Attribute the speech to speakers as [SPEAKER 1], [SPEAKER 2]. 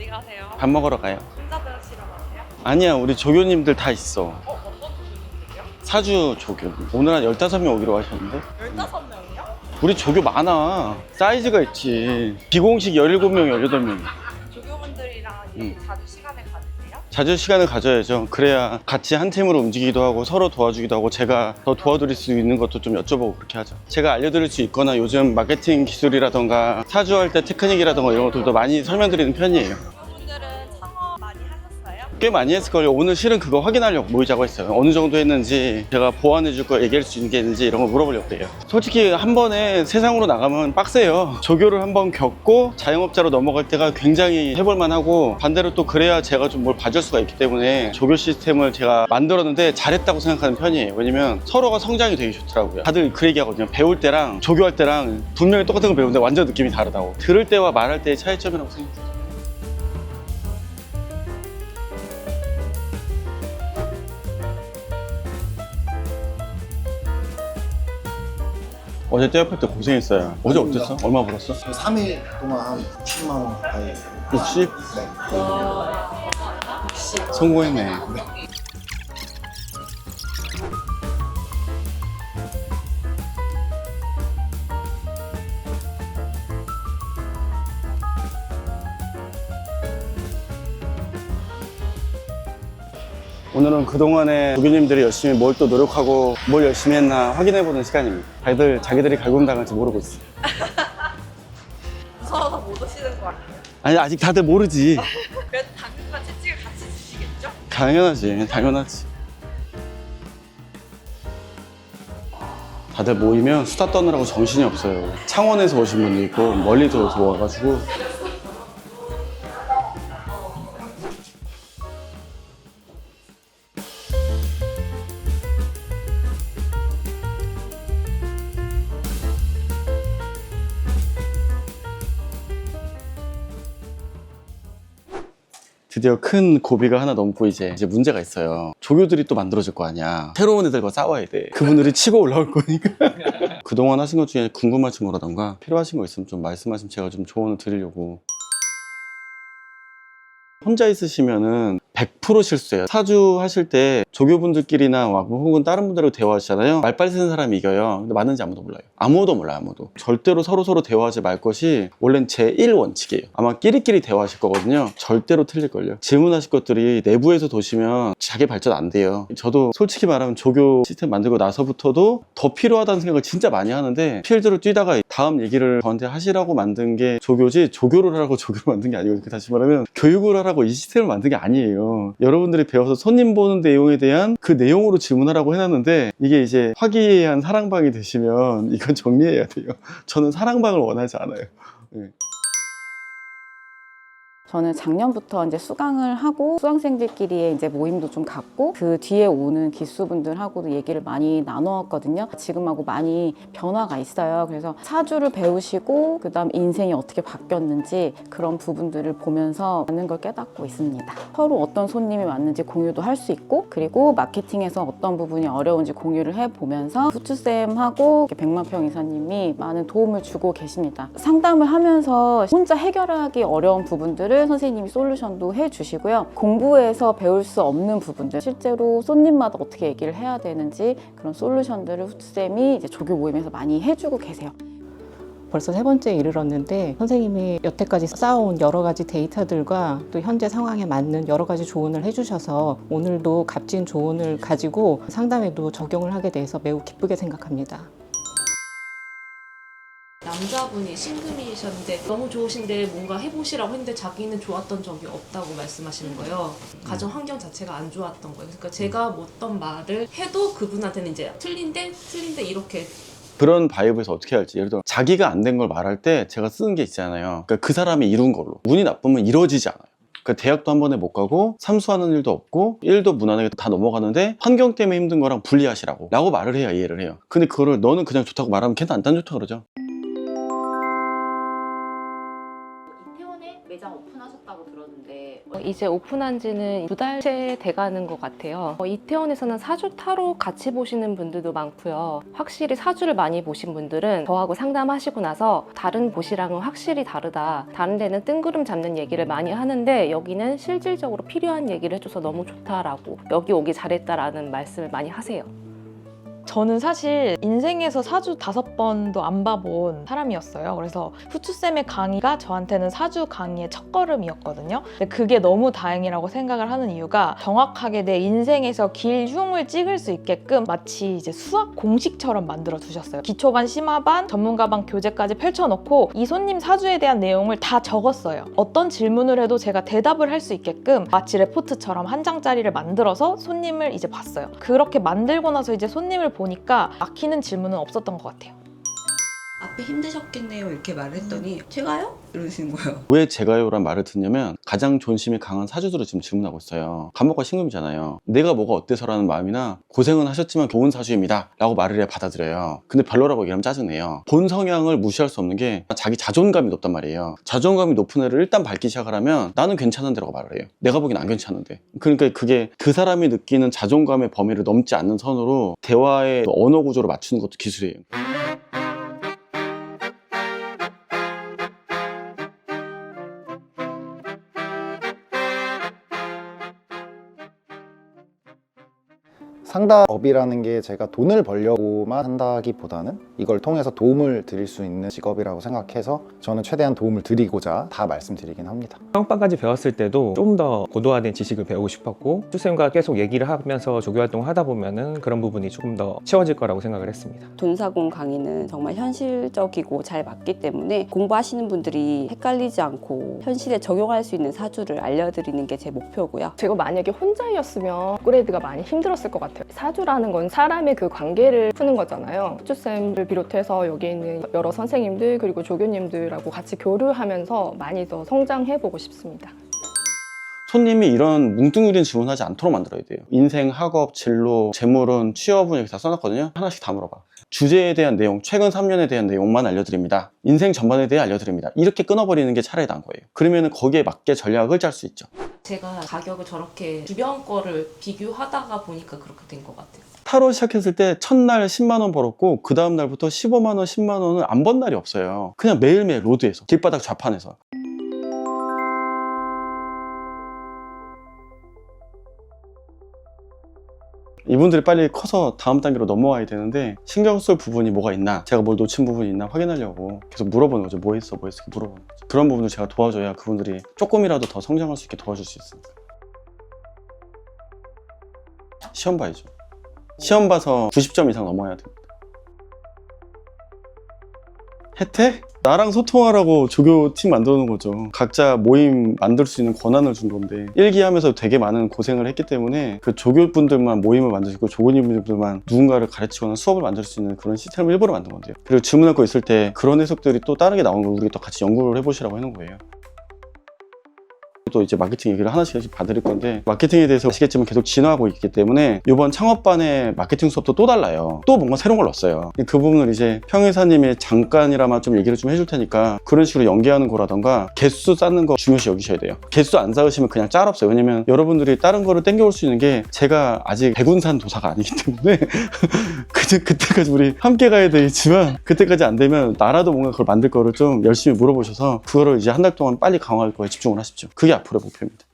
[SPEAKER 1] 어디 가세요?
[SPEAKER 2] 밥 먹으러 가요.
[SPEAKER 1] 혼자 들으시러 가세요?
[SPEAKER 2] 아니야, 우리 조교님들 다 있어.
[SPEAKER 1] 어, 어떤 분들이세요?
[SPEAKER 2] 사주 조교. 오늘 한 15명 오기로 하셨는데?
[SPEAKER 1] 15명이요?
[SPEAKER 2] 우리 조교 많아. 사이즈가 있지. 비공식 17명, 18명.
[SPEAKER 1] 조교분들이랑
[SPEAKER 2] 음.
[SPEAKER 1] 이렇게 자주?
[SPEAKER 2] 자주 시간을 가져야죠. 그래야 같이 한 팀으로 움직이기도 하고 서로 도와주기도 하고 제가 더 도와드릴 수 있는 것도 좀 여쭤보고 그렇게 하죠. 제가 알려드릴 수 있거나 요즘 마케팅 기술이라던가 사주할 때 테크닉이라던가 이런 것들도 많이 설명드리는
[SPEAKER 1] 편이에요.
[SPEAKER 2] 꽤 많이 했을걸요. 오늘 실은 그거 확인하려고 모이자고 했어요. 어느 정도 했는지 제가 보완해 줄 거 얘기할 수 있는 게 있는지 이런 거 물어보려고 해요. 솔직히 한 번에 세상으로 나가면 빡세요. 조교를 한 번 겪고 자영업자로 넘어갈 때가 굉장히 해볼 만 하고 반대로 또 그래야 제가 좀 뭘 봐줄 수가 있기 때문에 조교 시스템을 제가 만들었는데 잘했다고 생각하는 편이에요. 왜냐면 서로가 성장이 되게 좋더라고요. 다들 그 얘기 하거든요. 배울 때랑 조교할 때랑 분명히 똑같은 걸 배우는데 완전 느낌이 다르다고. 들을 때와 말할 때의 차이점이라고 생각해요. 어제 떼어풀 때 고생했어요. 어제 어땠어? 얼마 벌었어?
[SPEAKER 3] 3일 동안 한 10만 원 가까이
[SPEAKER 2] 60?
[SPEAKER 3] 네.
[SPEAKER 2] 성공했네. 오늘은 그동안에 조교님들이 열심히 뭘 또 노력하고 뭘 열심히 했나 확인해보는 시간입니다. 다들 자기들이 갈굼당할지 모르고 있어.
[SPEAKER 1] 무서워서 못 오시는 것 같아요.
[SPEAKER 2] 아니, 아직 다들 모르지.
[SPEAKER 1] 그래도 당근과 채찍을 같이 드시겠죠?
[SPEAKER 2] 당연하지, 당연하지. 다들 모이면 수다 떠느라고 정신이 없어요. 창원에서 오신 분도 있고, 멀리서 와가지고. 드디어 큰 고비가 하나 넘고 이제 이제 문제가 있어요. 조교들이 또 만들어질 거 아니야. 새로운 애들과 싸워야 돼. 그분들이 치고 올라올 거니까. 그동안 하신 것 중에 궁금하신 거라던가 필요하신 거 있으면 좀 말씀하시면 제가 좀 조언을 드리려고. 혼자 있으시면은 100% 실수예요. 사주 하실 때 조교분들끼리나 와- 혹은 다른 분들하고 대화하시잖아요. 말 빨리 쓰는 사람이 이겨요. 근데 맞는지 아무도 몰라요. 아무도 몰라요, 아무도. 절대로 서로 서로 대화하지 말 것이 원래는 제1 원칙이에요. 아마 끼리끼리 대화하실 거거든요. 절대로 틀릴걸요. 질문하실 것들이 내부에서 도시면 자기 발전 안 돼요. 저도 솔직히 말하면 조교 시스템 만들고 나서부터도 더 필요하다는 생각을 진짜 많이 하는데 필드로 뛰다가 다음 얘기를 저한테 하시라고 만든 게 조교지 조교를 하라고 조교를 만든 게 아니고 다시 말하면 교육을 하라고 이 시스템을 만든 게 아니에요. 여러분들이 배워서 손님 보는 내용에 대한 그 내용으로 질문하라고 해놨는데 이게 이제 화기애애한 사랑방이 되시면 이건 정리해야 돼요. 저는 사랑방을 원하지 않아요.
[SPEAKER 4] 저는 작년부터 이제 수강을 하고 수강생들끼리의 이제 모임도 좀 갖고 그 뒤에 오는 기수분들하고도 얘기를 많이 나누었거든요. 지금하고 많이 변화가 있어요. 그래서 사주를 배우시고 그다음 인생이 어떻게 바뀌었는지 그런 부분들을 보면서 많은 걸 깨닫고 있습니다. 서로 어떤 손님이 왔는지 공유도 할 수 있고 그리고 마케팅에서 어떤 부분이 어려운지 공유를 해 보면서 후추쌤하고 백만평 이사님이 많은 도움을 주고 계십니다. 상담을 하면서 혼자 해결하기 어려운 부분들 을 선생님이 솔루션도 해주시고요. 공부에서 배울 수 없는 부분들, 실제로 손님마다 어떻게 얘기를 해야 되는지 그런 솔루션들을 후추쌤이 이제 조교 모임에서 많이 해주고 계세요.
[SPEAKER 5] 벌써 세 번째에 이르렀는데 선생님이 여태까지 쌓아온 여러 가지 데이터들과 또 현재 상황에 맞는 여러 가지 조언을 해주셔서 오늘도 값진 조언을 가지고 상담에도 적용을 하게 돼서 매우 기쁘게 생각합니다.
[SPEAKER 6] 남자분이 신금이셨는데 너무 좋으신데 뭔가 해보시라고 했는데 자기는 좋았던 적이 없다고 말씀하시는 거예요. 가정 환경 자체가 안 좋았던 거예요. 그러니까 제가 뭐 어떤 말을 해도 그분한테는 이제 틀린데 틀린데 이렇게
[SPEAKER 2] 그런 바이브에서 어떻게 할지 예를 들어 자기가 안 된 걸 말할 때 제가 쓰는 게 있잖아요. 그러니까 그 사람이 이룬 걸로 운이 나쁘면 이루어지지 않아요. 그러니까 대학도 한 번에 못 가고 삼수하는 일도 없고 일도 무난하게 다 넘어가는데 환경 때문에 힘든 거랑 분리하시라고 라고 말을 해야 이해를 해요. 근데 그거를 너는 그냥 좋다고 말하면 걔는 안딴 좋다 그러죠.
[SPEAKER 4] 매장 오픈하셨다고 들었는데
[SPEAKER 7] 이제 오픈한 지는 두 달째 돼가는 것 같아요. 어, 이태원에서는 사주 타로 같이 보시는 분들도 많고요. 확실히 사주를 많이 보신 분들은 저하고 상담하시고 나서 다른 곳이랑은 확실히 다르다. 다른 데는 뜬구름 잡는 얘기를 많이 하는데 여기는 실질적으로 필요한 얘기를 해줘서 너무 좋다라고 여기 오기 잘했다라는 말씀을 많이 하세요.
[SPEAKER 8] 저는 사실 인생에서 사주 다섯 번도 안 봐본 사람이었어요. 그래서 후추쌤의 강의가 저한테는 사주 강의의 첫걸음이었거든요. 근데 그게 너무 다행이라고 생각을 하는 이유가 정확하게 내 인생에서 길 흉을 찍을 수 있게끔 마치 이제 수학 공식처럼 만들어 두셨어요. 기초반, 심화반, 전문가반 교재까지 펼쳐놓고 이 손님 사주에 대한 내용을 다 적었어요. 어떤 질문을 해도 제가 대답을 할 수 있게끔 마치 레포트처럼 한 장짜리를 만들어서 손님을 이제 봤어요. 그렇게 만들고 나서 이제 손님을 보니까 막히는 질문은 없었던 것 같아요.
[SPEAKER 9] 앞에 힘드셨겠네요 이렇게 말을 했더니 제가요? 이러시는 거예요
[SPEAKER 2] 왜 제가요란 말을 듣냐면 가장 존심이 강한 사주들을 지금 질문하고 있어요. 간목과 신금이잖아요. 내가 뭐가 어때서라는 마음이나 고생은 하셨지만 좋은 사주입니다. 라고 말을 해야 받아들여요. 근데 별로라고 얘기하면 짜증내요. 본 성향을 무시할 수 없는 게 자기 자존감이 높단 말이에요. 자존감이 높은 애를 일단 밟기 시작을 하면 나는 괜찮은데 라고 말을 해요. 내가 보기엔 안 괜찮은데. 그러니까 그게 그 사람이 느끼는 자존감의 범위를 넘지 않는 선으로 대화의 언어 구조를 맞추는 것도 기술이에요.
[SPEAKER 3] 상담업이라는 게 제가 돈을 벌려고만 한다기보다는 이걸 통해서 도움을 드릴 수 있는 직업이라고 생각해서 저는 최대한 도움을 드리고자 다 말씀드리긴 합니다.
[SPEAKER 10] 상업반까지 배웠을 때도 좀더 고도화된 지식을 배우고 싶었고 수쌤과 계속 얘기를 하면서 조교 활동을 하다 보면은 그런 부분이 조금 더 채워질 거라고 생각을 했습니다.
[SPEAKER 11] 돈사공 강의는 정말 현실적이고 잘 맞기 때문에 공부하시는 분들이 헷갈리지 않고 현실에 적용할 수 있는 사주를 알려드리는 게 제 목표고요.
[SPEAKER 7] 제가 만약에 혼자였으면 업그레이드가 많이 힘들었을 것 같아요. 사주라는 건 사람의 그 관계를 푸는 거잖아요. 후추쌤을 비롯해서 여기 있는 여러 선생님들 그리고 조교님들하고 같이 교류하면서 많이 더 성장해보고 싶습니다.
[SPEAKER 2] 손님이 이런 뭉뚱그린 질문하지 않도록 만들어야 돼요. 인생, 학업, 진로, 재물은, 취업은 이렇게 다 써놨거든요. 하나씩 다 물어봐. 주제에 대한 내용, 최근 3년에 대한 내용만 알려드립니다. 인생 전반에 대해 알려드립니다. 이렇게 끊어버리는 게 차라리 나은 거예요. 그러면 거기에 맞게 전략을 짤 수 있죠.
[SPEAKER 6] 제가 가격을 저렇게 주변 거를 비교하다가 보니까 그렇게 된 것 같아요.
[SPEAKER 2] 타로 시작했을 때 첫날 10만 원 벌었고 그 다음 날부터 15만 원, 10만 원을 안 번 날이 없어요. 그냥 매일매일 로드에서 길바닥 좌판에서 이분들이 빨리 커서 다음 단계로 넘어와야 되는데 신경 쓸 부분이 뭐가 있나 제가 뭘 놓친 부분이 있나 확인하려고 계속 물어보는 거죠 뭐 했어 뭐 했어 물어보는 거죠 그런 부분을 제가 도와줘야 그분들이 조금이라도 더 성장할 수 있게 도와줄 수 있으니까 시험 봐야죠 시험 봐서 90점 이상 넘어야 됩니다. 혜택? 나랑 소통하라고 조교 팀 만들어 놓은 거죠. 각자 모임 만들 수 있는 권한을 준 건데 일기 하면서 되게 많은 고생을 했기 때문에 그 조교분들만 모임을 만드시고 조교님들만 누군가를 가르치거나 수업을 만들 수 있는 그런 시스템을 일부러 만든 건데요. 그리고 질문할 거 있을 때 그런 해석들이 또 다르게 나오는 걸 우리가 또 같이 연구를 해보시라고 해놓은 거예요. 또 이제 마케팅 얘기를 하나씩 봐드릴 건데 마케팅에 대해서 아시겠지만 계속 진화하고 있기 때문에 이번 창업반의 마케팅 수업도 또 달라요. 또 뭔가 새로운 걸 넣었어요. 그 부분을 이제 평의사님이 잠깐이라마 좀 얘기를 좀 해줄 테니까 그런 식으로 연계하는 거라던가 개수 쌓는 거 중요시 여기셔야 돼요. 개수 안 쌓으시면 그냥 짤 없어요. 왜냐면 여러분들이 다른 거를 땡겨올 수 있는 게 제가 아직 백운산 도사가 아니기 때문에 그때, 그때까지 우리 함께 가야 되겠지만 그때까지 안 되면 나라도 뭔가 그걸 만들 거를 좀 열심히 물어보셔서 그거를 이제 한 달 동안 빨리 강화할 거에 집중을 하십시오. 그게 앞으로의 목표입니다.